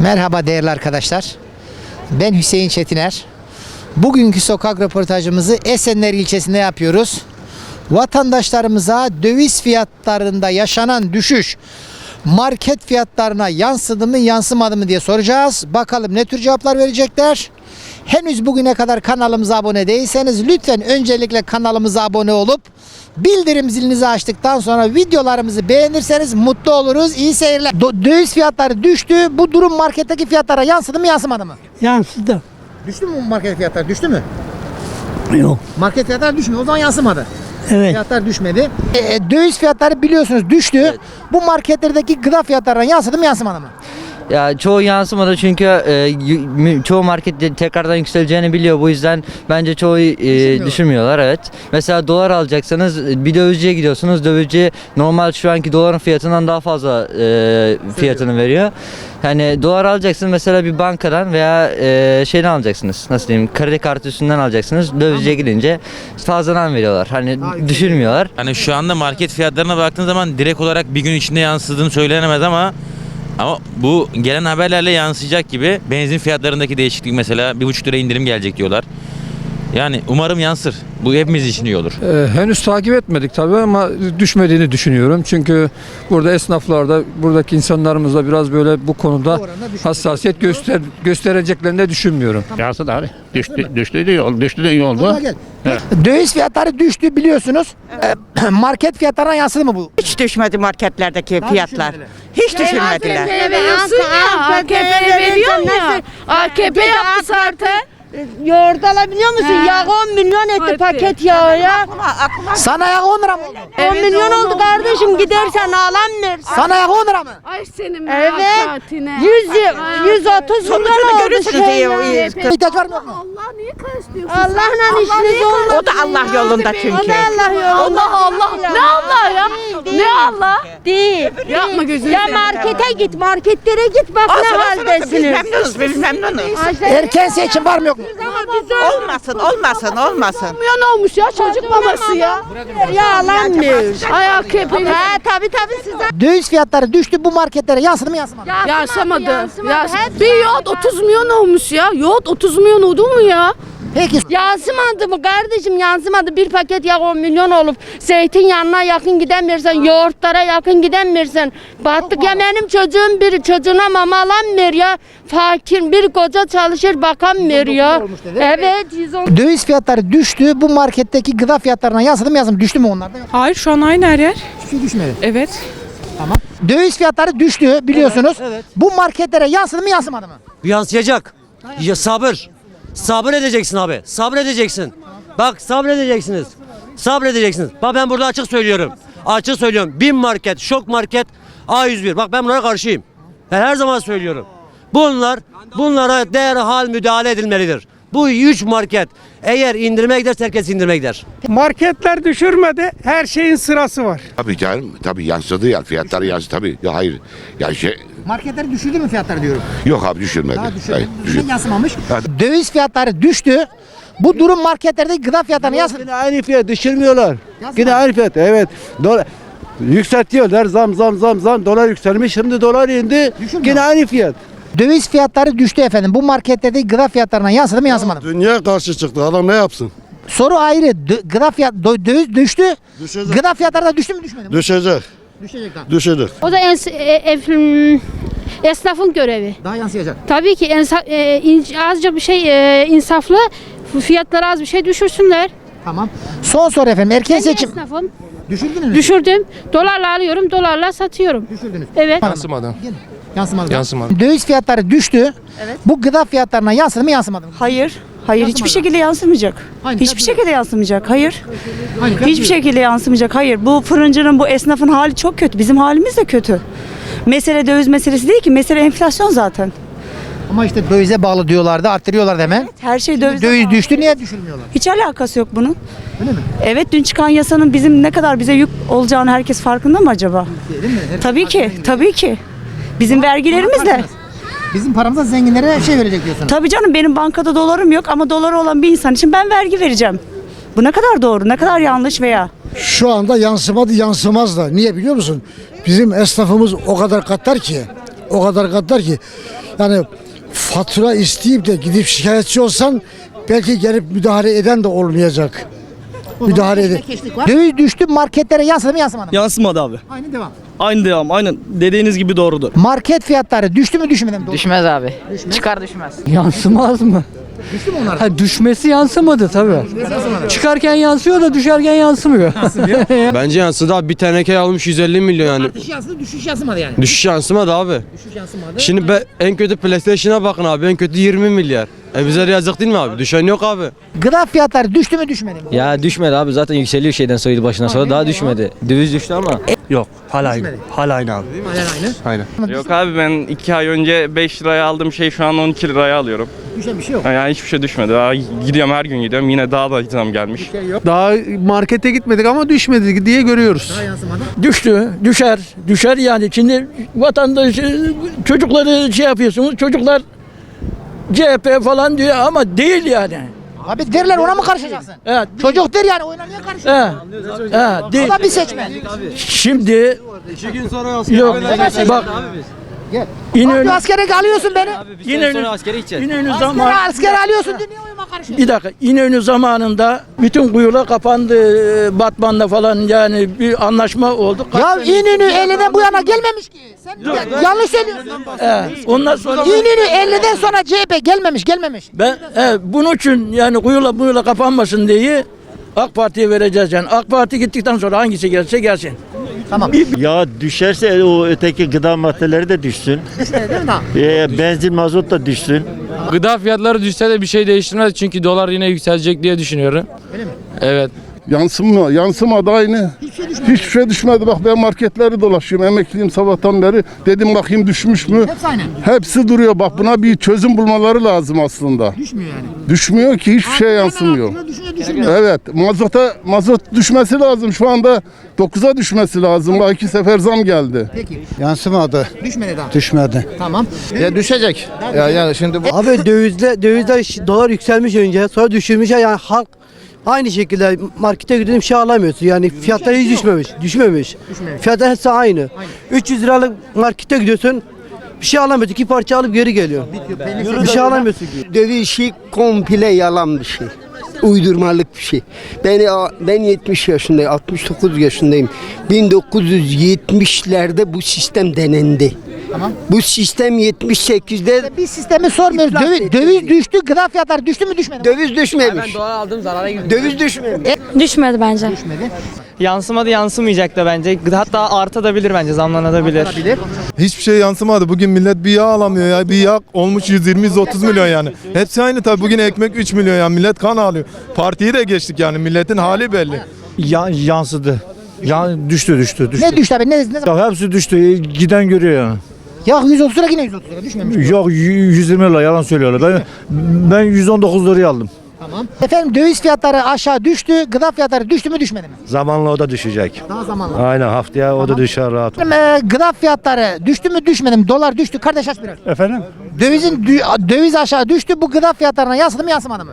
Merhaba değerli arkadaşlar. Ben Hüseyin Çetiner. Bugünkü sokak röportajımızı Esenler ilçesinde yapıyoruz. Vatandaşlarımıza döviz fiyatlarında yaşanan düşüş market fiyatlarına yansıdı mı yansımadı mı diye soracağız. Bakalım ne tür cevaplar verecekler. Henüz bugüne kadar kanalımıza abone değilseniz lütfen öncelikle kanalımıza abone olup bildirim zilinizi açtıktan sonra videolarımızı beğenirseniz mutlu oluruz. İyi seyirler. Do- döviz fiyatları düştü. Bu durum marketteki fiyatlara yansıdı mı yansımadı mı? Yansıdı. Düştü mü market fiyatları? Düştü mü? Yok. Market fiyatları düşmüyor. O zaman yansımadı. Evet. Fiyatlar düşmedi. E, döviz fiyatları biliyorsunuz düştü. Bu marketlerdeki gıda fiyatlarına yansıdı mı yansımadı mı? Ya çoğu yansımadı çünkü e, y- çoğu markette tekrardan yükseleceğini biliyor. Bu yüzden bence çoğu e, düşünmüyorlar evet. Mesela dolar alacaksanız e, bir dövizciye gidiyorsunuz. Dövizci normal şu anki doların fiyatından daha fazla e, fiyatını veriyor. Yani dolar alacaksınız mesela bir bankadan veya e, şeyden alacaksınız. Nasıl diyeyim? Kredi kartı üstünden alacaksınız. Dövizciye gidince fazladan veriyorlar. Hani düşürmüyorlar. Hani şu anda market fiyatlarına baktığın zaman direkt olarak bir gün içinde yansıdığını söylenemez ama ama bu gelen haberlerle yansıyacak gibi benzin fiyatlarındaki değişiklik mesela bir buçuk lira indirim gelecek diyorlar. Yani umarım yansır. Bu hepimiz için iyi olur. Ee, henüz takip etmedik tabii ama düşmediğini düşünüyorum. Çünkü burada esnaflarda, buradaki insanlarımızla biraz böyle bu konuda hassasiyet göster göstereceklerini de düşünmüyorum. Yansıdı abi. Düştü, düştü de oldu. Düştü de iyi oldu. Ama gel. Döviz fiyatları düştü biliyorsunuz. E, market fiyatlarına yansıdı mı bu? Hiç düşmedi marketlerdeki Daha fiyatlar. Hiç düşürmediler. AKP'ye veriyorsun ya. AKP'ye veriyorsun ya. AKP yaptı zaten. Yoğurt alabiliyor musun? Yağ 10 milyon etti Hadi. paket yağı ya. Sana yak 10 lira mı oldu? 10 milyon oldu kardeşim gidersen alamıyorsun. Sana yak 10 lira mı? Ay senin Evet. mülakatine. 100 130 milyon Sonucunu oldu görürsünüz şey ya. İhtiyaç var mı yok mu? Allah niye karıştırıyorsun? Allah'la işiniz olmaz. O da Allah yolunda çünkü. O da Allah yolunda. Allah Allah. Ne Allah ya? Ne Allah? Değil. Yapma gözünü Ya seveyim. markete git, marketlere git bak ne Biz haldesiniz. memnunuz, biz memnunuz. Erken seçim var mı yok mu? Olmasın, olmasın, olmasın. Milyon olmuş ya çocuk maması ya. Yağlanmıyor. Ay AKP. Ha tabii tabii size. Döviz fiyatları düştü. Bu marketlere yansıdı mı yansımadı mı? Yansımadı. Hep Bir yoğurt 30 milyon olmuş ya. Yoğurt 30 milyon oldu mu ya? Peki Yansımadı mı kardeşim yansımadı bir paket yağ 10 milyon olup zeytinyağına yakın gidemiyorsun yoğurtlara yakın gidemiyorsun battık ya benim çocuğum bir çocuğuna mama alamıyor ya fakir bir koca çalışır bakamıyor ya olmuş dedi. evet 110 döviz fiyatları düştü. Bu marketteki gıda fiyatlarına yansıdı mı yansımadı mı? Düştü mü onlarda? Yok. Hayır şu an aynı her yer. Hiçbir şey düşmedi. Evet. Tamam. Döviz fiyatları düştü biliyorsunuz. Bu marketlere yansıdı mı yansımadı mı? Yansıyacak. Ya sabır. Sabır edeceksin abi. Sabır edeceksin. Bak sabredeceksiniz. Sabredeceksiniz. Bak ben burada açık söylüyorum. Açık söylüyorum. Bin market, şok market, A101. Bak ben bunlara karşıyım. Ben her zaman söylüyorum. Bunlar, bunlara derhal müdahale edilmelidir. Bu üç market eğer indirime giderse herkes indirime gider. Marketler düşürmedi. Her şeyin sırası var. Tabii canım. Tabii yansıdı ya. Fiyatları yansıdı tabii. Ya hayır. Ya şey Marketler düşürdü mü fiyatları diyorum. yok abi düşürmedi. Daha düşürdü. Hayır, Düşen düşür- yansımamış. Hadi. Döviz fiyatları düştü. Bu durum marketlerdeki gıda fiyatlarına yansıdı. Yine aynı fiyat düşürmüyorlar. Yansımadı. Yine aynı fiyat evet. Dolar yükseltiyorlar zam zam zam zam dolar yükselmiş şimdi dolar indi Düşürmüyor. yine aynı fiyat. Döviz fiyatları düştü efendim. Bu marketlerdeki gıda fiyatlarına yansıdı mı yansımadı mı? Dünya karşı çıktı adam ne yapsın? Soru ayrı. Dö- gıda fiyat dö- döviz düştü. Düşecek. Gıda fiyatları da düştü mü düşmedi mi? Düşecek. Düşecek daha. Düşecek. O da ens- e, e, esnafın görevi. Daha yansıyacak. Tabii ki ensa- e, in- azıcık bir şey e, insaflı fiyatları az bir şey düşürsünler. Tamam. Son soru efendim. Erken Ben de seçim. esnafım. Düşürdünüz mü? Düşürdüm. Dolarla alıyorum, dolarla satıyorum. Düşürdünüz. Evet. Yansımadı. Yansımadı. Yansımadı. Döviz fiyatları düştü. Bu gıda fiyatlarına yansıdı mı yansımadı mı? Hayır. Hayır hiçbir şekilde yansımayacak. Aynı Hiçbir şekilde yansımayacak. Hayır. Aynı Hiçbir şekilde yansımayacak. Hayır. Bu fırıncının, bu esnafın hali çok kötü. Bizim halimiz de kötü. Mesele döviz meselesi değil ki. Mesele enflasyon zaten. Ama işte dövize bağlı diyorlardı. Arttırıyorlar hemen. Her şey döviz. Döviz düştü. Niye düşürmüyorlar? Hiç alakası yok bunun. Öyle mi? Evet dün çıkan yasanın bizim ne kadar bize yük olacağını herkes farkında mı acaba? Değil mi? Her- Tabii ki, tabii ki. Bizim vergilerimizle. Bizim paramıza zenginlere şey verecek diyorsunuz. Tabii canım benim bankada dolarım yok ama doları olan bir insan için ben vergi vereceğim. Bu ne kadar doğru, ne kadar yanlış veya? Şu anda yansımadı yansımaz da. Niye biliyor musun? Bizim esnafımız o kadar katlar ki. O kadar katlar ki. Yani fatura isteyip de gidip şikayetçi olsan belki gelip müdahale eden de olmayacak. Müdahale eden. Döviz düştü marketlere yansıdı mı yansımadı mı? Yansımadı abi. Aynı devam. Aynı devam. Aynen dediğiniz gibi doğrudur. Market fiyatları düştü mü düşmedi mi? Düşmez abi. Çıkar düşmez. Yansımaz mı? Düştü mü onlar? Ha, düşmesi yansımadı tabii. Çıkarken yansıyor da düşerken yansımıyor. Bence yansıdı abi. Bir teneke almış 150 milyon yani. Artış yansıdı düşüş yansımadı yani. Düşüş yansımadı abi. Düşüş yansımadı. Şimdi be, en kötü PlayStation'a bakın abi. En kötü 20 milyar. E bize yazık değil mi abi? Düşen yok abi. Gıda fiyatları düştü mü düşmedi mi? Ya düşmedi abi zaten yükseliyor şeyden sonra başına sonra daha düşmedi. Döviz düştü ama. Yok. Hala aynı. Hala aynı abi. Hala aynı. Yok abi ben 2 ay önce 5 liraya aldığım şey şu an 12 liraya alıyorum. Düşen bir şey yok. Yani hiçbir şey düşmedi. Daha gidiyorum her gün gidiyorum. Yine daha da zam gelmiş. Daha markete gitmedik ama düşmedi diye görüyoruz. Daha yansımadı. Düştü, düşer, düşer yani. Şimdi vatandaş çocukları şey yapıyorsunuz, çocuklar CHP falan diyor ama değil yani. Abi derler ona mı karışacaksın? Evet, Çocuk der yani oyuna niye karışıyorsun? evet, evet, değil. O da bir seçmen. Şimdi yok bak Gel. İnönü, Bak askere alıyorsun beni. İnönü, askere gideceğiz. İnönü Askere, zaman askere alıyorsun diyor niye oyuma karışıyorsun? bir dakika İnönü zamanında bütün kuyular kapandı Batman'da falan yani bir anlaşma oldu. Kaç Ya sene- İnönü 50'den bu yana gelmemiş ki. Sen ya- yanlış söylüyorsun. Evet, ondan sonra İnönü 50'den sonra CHP gelmemiş gelmemiş. Ben evet, bunun için yani kuyula buyula kapanmasın diye AK Parti'ye vereceğiz yani. AK Parti gittikten sonra hangisi gelse gelsin. Tamam. Ya düşerse o öteki gıda maddeleri de düşsün. Değil mi daha? Ee, benzin mazot da düşsün. Gıda fiyatları düşse de bir şey değiştirmez çünkü dolar yine yükselecek diye düşünüyorum. Öyle mi? Evet. Yansıma, yansımadı aynı. Hiçbir şey düşmedi. Bak ben marketleri dolaşıyorum. Emekliyim sabahtan beri. Dedim bakayım düşmüş mü? Hepsi aynı. Hepsi duruyor. Bak buna bir çözüm bulmaları lazım aslında. Düşmüyor yani. Düşmüyor ki hiçbir şey yansımıyor. Evet, mazota mazot düşmesi lazım. Şu anda 9'a düşmesi lazım. Bak iki sefer zam geldi. Peki. Yansımadı, Düşmedi daha. düşmedi. Tamam. Ya düşecek. Ya yani şimdi bu Abi dövizle dövizler dolar yükselmiş önce sonra düşürmüş yani halk aynı şekilde markete gidelim şey alamıyorsun yani fiyatlar hiç düşmemiş düşmemiş. Fiyatlar hepsi aynı. 300 liralık markete gidiyorsun bir şey alamıyorsun iki parça alıp geri geliyor. Bir şey alamıyorsun ki. döviz işi komple yalan bir şey. Uydurmalık bir şey. Ben ben 70 yaşındayım, 69 yaşındayım. 1970'lerde bu sistem denendi. Tamam. Bu sistem 78'de Biz sistemi sormuyoruz. İflas Döviz, etti. döviz düştü, gıda fiyatları düştü mü düşmedi mi? döviz düşmemiş. dolar aldım zarara girdim. Döviz düşmemiş. Düşmedi bence. Düşmedi. Yansımadı yansımayacak da bence. Hatta artabilir bence zamlanabilir. Olabilir. Hiçbir şey yansımadı. Bugün millet bir yağ alamıyor ya. Bir yağ olmuş 120-130 milyon yani. Hepsi aynı tabii. Bugün ekmek 3 milyon yani. Millet kan alıyor. Partiyi de geçtik yani. Milletin hali belli. yansıdı. Ya, düştü düştü düştü. Ne düştü abi? Ne, ne zaman? Ya hepsi düştü. Giden görüyor yani. Ya 130 lira yine 130 lira düşmemiş. Yok 120 lira yalan söylüyorlar. Ben ben 119 liraya aldım. Tamam. Efendim döviz fiyatları aşağı düştü, gıda fiyatları düştü mü düşmedi mi? Zamanla o da düşecek. Daha zamanla. Aynen haftaya o da düşer rahat. Efendim, e, gıda fiyatları düştü mü düşmedi mi? Dolar düştü. Kardeş aç biraz. Efendim? Dövizin dü- döviz aşağı düştü. Bu gıda fiyatlarına yansıdı mı yansımadı mı?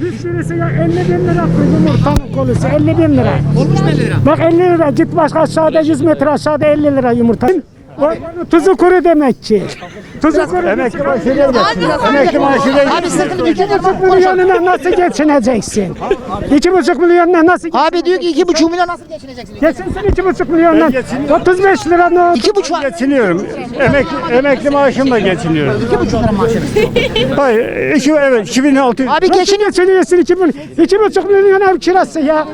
Düşürüse ya 50 bin lira koydum yumurtanın kolusu 50 bin lira. Olmuş mu 50 lira? Bak 50 lira git başka aşağıda 100 metre aşağıda 50 lira yumurta. O, tuzu kuru demek ki. Tuzu kuru. Emekli maaşıyla Emekli maaşıyla Abi sırtını İki buçuk milyonuna nasıl geçineceksin? İki buçuk milyonuna nasıl Abi diyor ki 2,5 milyon nasıl geçineceksin? Geçinsin iki buçuk milyondan. 35 lira ne oldu? İki buçuk. Geçiniyorum. Emekli, emekli maaşımla geçiniyorum. 2,5 lira maaşınız. Hayır, iki, evet, 2006. Abi Nasıl geçiniyor. geçiniyorsun iki, iki buçuk milyon ev kirası ya.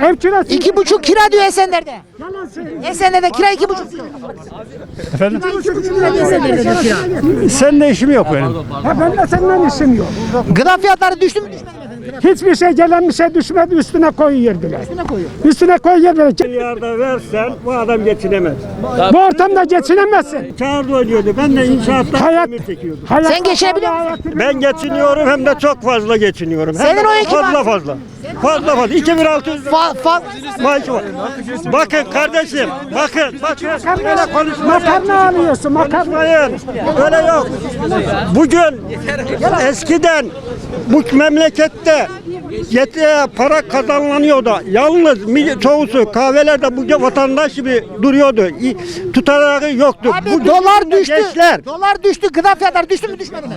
Ev kirası. 2,5 kira diyor Esenler'de. Esenler'de kira 2,5 diyor. Efendim? 2,5 lira diyor Esenler'de kira. Seninle işim yok benim. Ha, ben de senden işim yok. Gıda fiyatları düştü mü düşmedi mi? Hiçbir şey gelen bir şey düşmedi üstüne koyuyordular. Üstüne koyuyor. Üstüne koyuyorlar. Milyarda versen bu adam geçinemez. Bu ortamda geçinemezsin. Kağıt oynuyordu. Ben de inşaatta Hayat, hayat Sen geçinebiliyor musun? Ben geçiniyorum hem de çok fazla geçiniyorum. Hem Senin de o ekip fazla fazla. Fazla fazla. 2600 lira Fa, fa, maaşı var. Bakın kardeşim, bakın. Bakın böyle konuşmayın. Makarna alıyorsun makarna. Öyle yok. Bugün eskiden bu memlekette yete para kazanlanıyor da yalnız çoğusu kahvelerde bu vatandaş gibi duruyordu. Tutanağı yoktu. Abi Bu dolar düştü. Gençler Dolar düştü. Gıda fiyatları düştü mü düşmedi mi?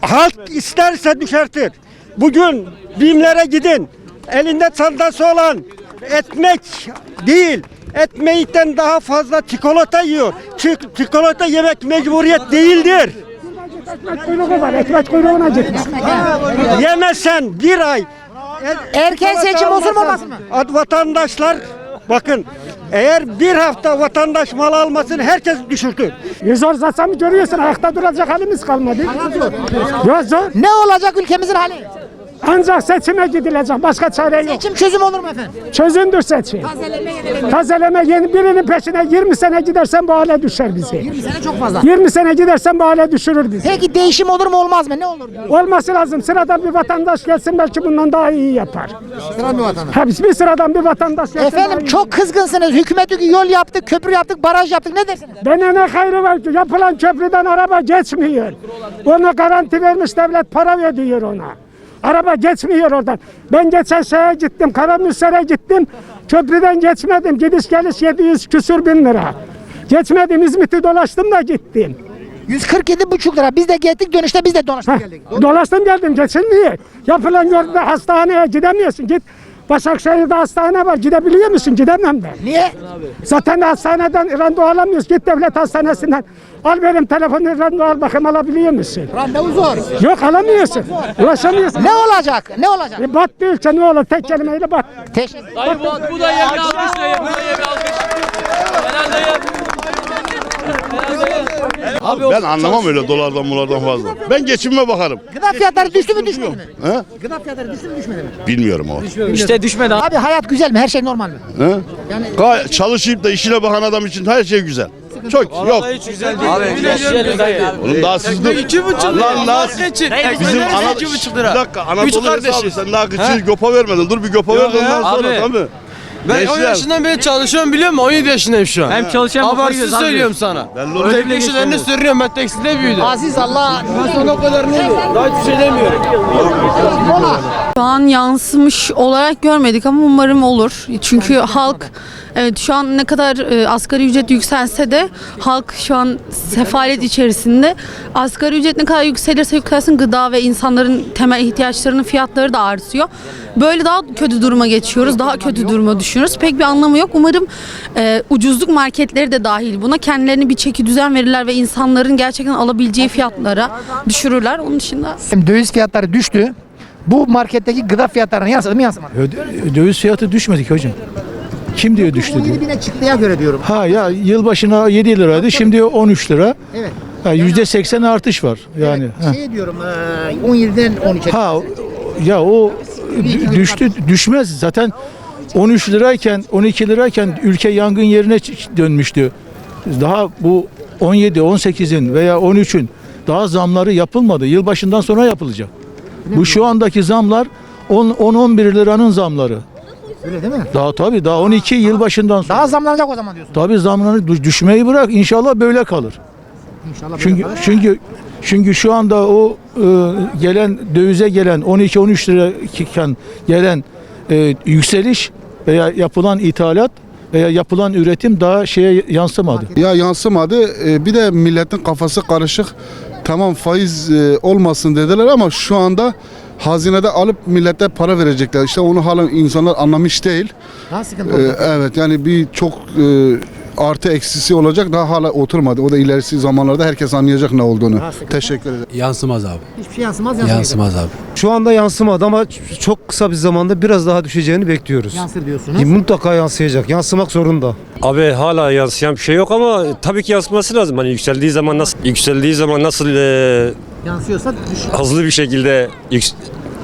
halk isterse düşertir. Bugün BİM'lere gidin. Elinde çantası olan ekmek değil. Ekmekten daha fazla çikolata yiyor. Çik- çikolata yemek mecburiyet değildir. Kuyruğu var, ekmek kuyruğuna gitme. Yemezsen bir ay Erken seçim olsun mu mı? Ad- Vatandaşlar bakın eğer bir hafta vatandaş mal almasın herkes düşürtür. Yüz orzasamı görüyorsun, ayakta duracak halimiz kalmadı. Yok zor. Ne olacak ülkemizin hali? Ancak seçime gidilecek, başka çare yok. Seçim çözüm olur mu efendim? Çözümdür seçim. Tazeleme yeni birinin peşine 20 sene gidersen bu hale düşer bizi. 20 sene çok fazla. 20 sene gidersen bu hale düşürür bizi. Peki değişim olur mu olmaz mı? Ne olur? Olması lazım. Sıradan bir vatandaş gelsin belki bundan daha iyi yapar. Sıra bir vatandaş. Hepsi bir sıradan bir vatandaş gelsin. Efendim çok kızgınsınız. Hükümet diyor ki yol yaptık, köprü yaptık, baraj yaptık. Ne dersiniz? Bana ne hayrı var ki yapılan köprüden araba geçmiyor. Ona garanti vermiş devlet para veriyor ona. Araba geçmiyor oradan. Ben geçen şeye gittim, Karamürsel'e gittim. Köprüden geçmedim. Gidiş geliş 700 küsür bin lira. Geçmedim İzmit'i dolaştım da gittim. 147 buçuk lira. Biz de gittik dönüşte biz de dolaştık geldik. Dolaştım geldim geçilmiyor. Yapılan yolda hastaneye gidemiyorsun. Git Başakşehir'de hastane var. Gidebiliyor musun? Gidemem ben. Niye? Zaten hastaneden randevu alamıyoruz. Git devlet hastanesinden. Al benim telefonu randevu al bakayım alabiliyor musun? Randevu zor. Yok alamıyorsun. Ulaşamıyorsun. Ne olacak? Ne olacak? E, battı ülke ne olur tek kelimeyle bat. Teşekkür Bu da yeni alkış da bu da yeni alkış. Abi ben anlamam öyle dolardan mulardan fazla. Ben geçimime bakarım. Gıda fiyatları düştü mü düşmedi mi? He? Gıda fiyatları düştü mü düşmedi mi? Bilmiyorum o. İşte düşmedi Abi hayat güzel mi? Her şey normal mi? He? Gay- çalışıp da işine bakan adam için her şey güzel. Çok yok. Hiç güzel değil. Oğlum daha siz de... İki buçuk Lan lan Bizim ana... iki buçuk lira. Bir dakika Anadolu hesabı kardeşi. sen daha küçük göpa vermedin. Dur bir göpa ver de ondan sonra Abi. tabii. Ben Gençler. 10 yaşından beri çalışıyorum biliyor musun? 17 yaşındayım şu an. Hem çalışıyorum. Habersiz söylüyorum sana. Özellikle kişilerini sürüyorum ben tekstilde büyüdüm. Aziz Allah. Ben sana o kadar ne Daha hiçbir şey demiyorum. Şu an yansımış olarak görmedik ama umarım olur. Çünkü halk evet şu an ne kadar e, asgari ücret yükselse de halk şu an sefalet içerisinde. Asgari ücret ne kadar yükselirse yükselsin gıda ve insanların temel ihtiyaçlarının fiyatları da artıyor. Böyle daha kötü duruma geçiyoruz. Daha kötü duruma düşüyoruz. Pek bir anlamı yok. Umarım e, ucuzluk marketleri de dahil buna. Kendilerini bir çeki düzen verirler ve insanların gerçekten alabileceği fiyatlara düşürürler. Onun dışında Döviz fiyatları düştü. Bu marketteki gıda fiyatlarına yansıdı mı yansımadı? mı? Döviz fiyatı düşmedi ki hocam. Kim diyor düştü diyor. 17 bine çıktıya göre diyorum. Ha ya yılbaşına 7 liraydı şimdi 13 lira. Evet. Ha, %80 artış var yani. ha. Şey diyorum eee, 17'den 13'e. Ha ya o dü- düştü düşmez zaten 13 lirayken 12 lirayken ülke yangın yerine ç- dönmüştü. Daha bu 17 18'in veya 13'ün daha zamları yapılmadı. Yılbaşından sonra yapılacak. Bu şu andaki zamlar 10 10 11 liranın zamları. Öyle değil mi? Daha tabii daha 12 yılbaşından sonra. Daha zamlanacak o zaman diyorsun. Tabii zamları dü- düşmeyi bırak inşallah böyle kalır. İnşallah böyle Çünkü kalır. çünkü çünkü şu anda o e, gelen dövize gelen 12 13 lira iken gelen e, yükseliş veya yapılan ithalat veya yapılan üretim daha şeye yansımadı. Ya yansımadı. Ee, Bir de milletin kafası karışık. Tamam faiz e, olmasın dediler ama şu anda hazinede alıp millete para verecekler. İşte onu hala insanlar anlamış değil. Daha sıkıntı Ee. Evet yani bir çok e, artı eksisi olacak daha hala oturmadı. O da ilerisi zamanlarda herkes anlayacak ne olduğunu. Teşekkür ederim. Yansımaz abi. Hiçbir şey yansımaz yansımayacak. abi. Şu anda yansımadı ama çok kısa bir zamanda biraz daha düşeceğini bekliyoruz. Yansır diyorsunuz. Mutlaka yansıyacak. Yansımak zorunda. Abi hala yansıyan bir şey yok ama tabii ki yansıması lazım. Hani yükseldiği zaman nasıl yükseldiği zaman nasıl e, Yansıyorsa düş. hızlı bir şekilde yük-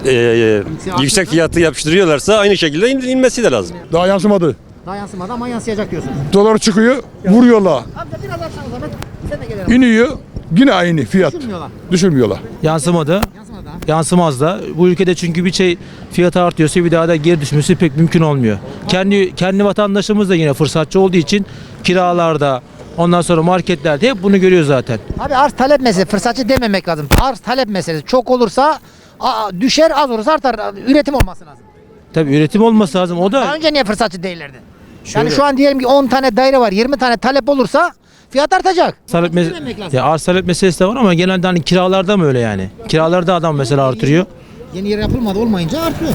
e, yüksek fiyatı yapıştırıyorlarsa aynı şekilde in- inmesi de lazım. Daha yansımadı. Daha yansımadı ama yansıyacak diyorsunuz. Dolar çıkıyor, vuruyorlar. Amca biraz açsana o zaman. Sen de gelelim. İniyor, yine aynı fiyat. Düşürmüyorlar. Düşürmüyorlar. Yansımadı. Yansımadı. Yansımaz da. Bu ülkede çünkü bir şey fiyatı artıyorsa bir daha da geri düşmesi pek mümkün olmuyor. Kendi kendi vatandaşımız da yine fırsatçı olduğu için kiralarda ondan sonra marketlerde hep bunu görüyor zaten. Abi arz talep meselesi. Fırsatçı dememek lazım. Arz talep meselesi. Çok olursa Aa, düşer az olursa artar. Üretim olması lazım. Tabii üretim olması lazım. O Daha da önce niye fırsatçı değillerdi? Şöyle- Yani şu an diyelim ki 10 tane daire var 20 tane talep olursa fiyat artacak. talep mes- ya arz talep meselesi de var ama genelde hani kiralarda mı öyle yani? Kiralarda adam mesela artırıyor. Yeni yer yapılmadı olmayınca artıyor.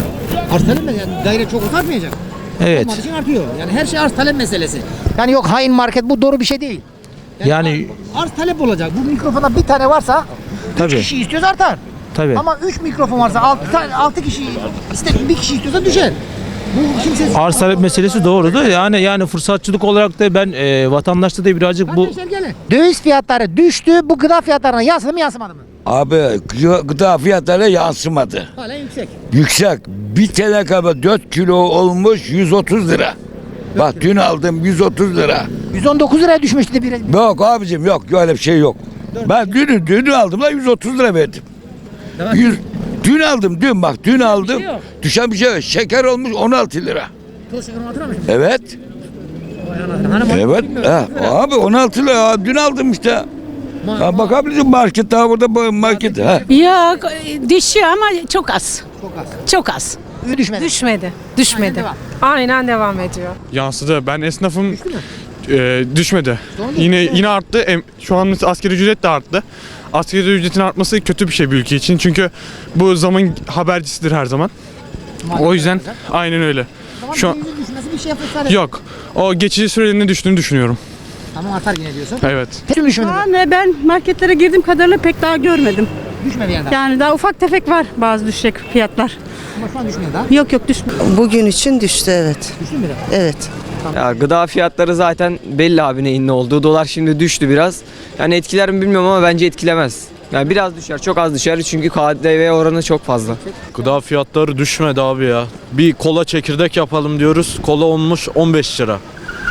Arz talep mi? Yani daire çok artmayacak. Evet. Olmadığı için artıyor. Yani her şey arz talep meselesi. Yani yok hain market bu doğru bir şey değil. Yani Arz talep olacak. Bu mikrofonda bir tane varsa 3 Tabii. kişi istiyorsa artar. tabii. Ama 3 mikrofon varsa 6 tane 6 kişi iste bir kişi istiyorsa düşer. Arz talep meselesi doğru da yani yani fırsatçılık olarak da ben e, vatandaşta da birazcık bu Döviz fiyatları düştü. Bu gıda fiyatlarına yansıdı mı yansımadı mı? Abi gı- gıda fiyatları yansımadı. Hala yüksek. Yüksek. Bir teneke 4 kilo olmuş 130 lira. Bak dün aldım 130 lira. 119 liraya düşmüştü bir. Yok abicim yok öyle bir şey yok. Ben dün dün aldım da 130 lira verdim. 100, dün aldım dün bak dün aldım. Düşen bir şey yok. Şeker olmuş 16 lira. Evet. Evet. Ha, abi 16 lira dün aldım işte. Ha, bakabilirsin market daha burada bu market. Ha. Yok düşüyor ama çok az. Çok az. Çok az. Düşmedi. Düşmedi. Düşmedi. Aynen devam ediyor. Yansıdı. Ben esnafım e, düşmedi. Yine yine arttı. Şu an mesela asgari ücret de arttı. Asgari ücretin artması kötü bir şey bir ülke için. Çünkü bu zaman habercisidir her zaman. O yüzden aynen öyle. Şu an bir şey yok. O geçici sürelerinde düştüğünü düşünüyorum. Tamam artar yine diyorsun. Evet. Hiç mi düşmedi? Yani ben marketlere girdiğim kadarıyla pek daha görmedim. Düşmedi yani. Yani daha ufak tefek var bazı düşecek fiyatlar. Ama şu an düşmüyor daha. Yok yok düşmüyor. Bugün için düştü evet. Düştü mü biraz? Evet. Ya gıda fiyatları zaten belli abi neyin ne olduğu. Dolar şimdi düştü biraz. Yani etkiler mi bilmiyorum ama bence etkilemez. Yani biraz düşer, çok az düşer çünkü KDV oranı çok fazla. Gıda fiyatları düşmedi abi ya. Bir kola çekirdek yapalım diyoruz. Kola olmuş 15 lira.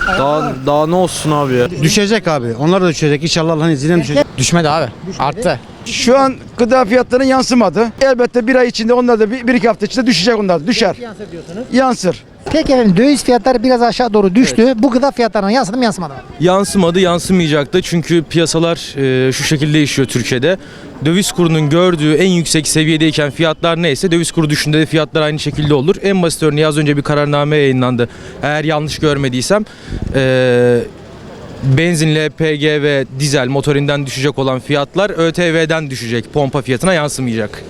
Daha daha ne olsun abi ya? Düşecek abi. Onlar da düşecek. İnşallah Allah'ın izniyle düşecek. Düşmedi abi. Arttı. Şu an gıda fiyatları yansımadı. Elbette bir ay içinde onlar da bir, bir iki hafta içinde düşecek onlar da. Düşer. Yansır diyorsunuz. Yansır. Peki efendim döviz fiyatları biraz aşağı doğru düştü. Bu gıda fiyatlarına yansıdı mı yansımadı mı? Yansımadı, yansımayacaktı. Çünkü piyasalar e, şu şekilde değişiyor Türkiye'de. Döviz kurunun gördüğü en yüksek seviyedeyken fiyatlar neyse döviz kuru düşünde de fiyatlar aynı şekilde olur. En basit örneği az önce bir kararname yayınlandı. Eğer yanlış görmediysem e, benzin, LPG ve dizel motorinden düşecek olan fiyatlar ÖTV'den düşecek. Pompa fiyatına yansımayacak.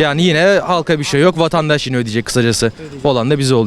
Yani yine halka bir şey yok. Vatandaş yine ödeyecek kısacası. Olan da bize oluyor.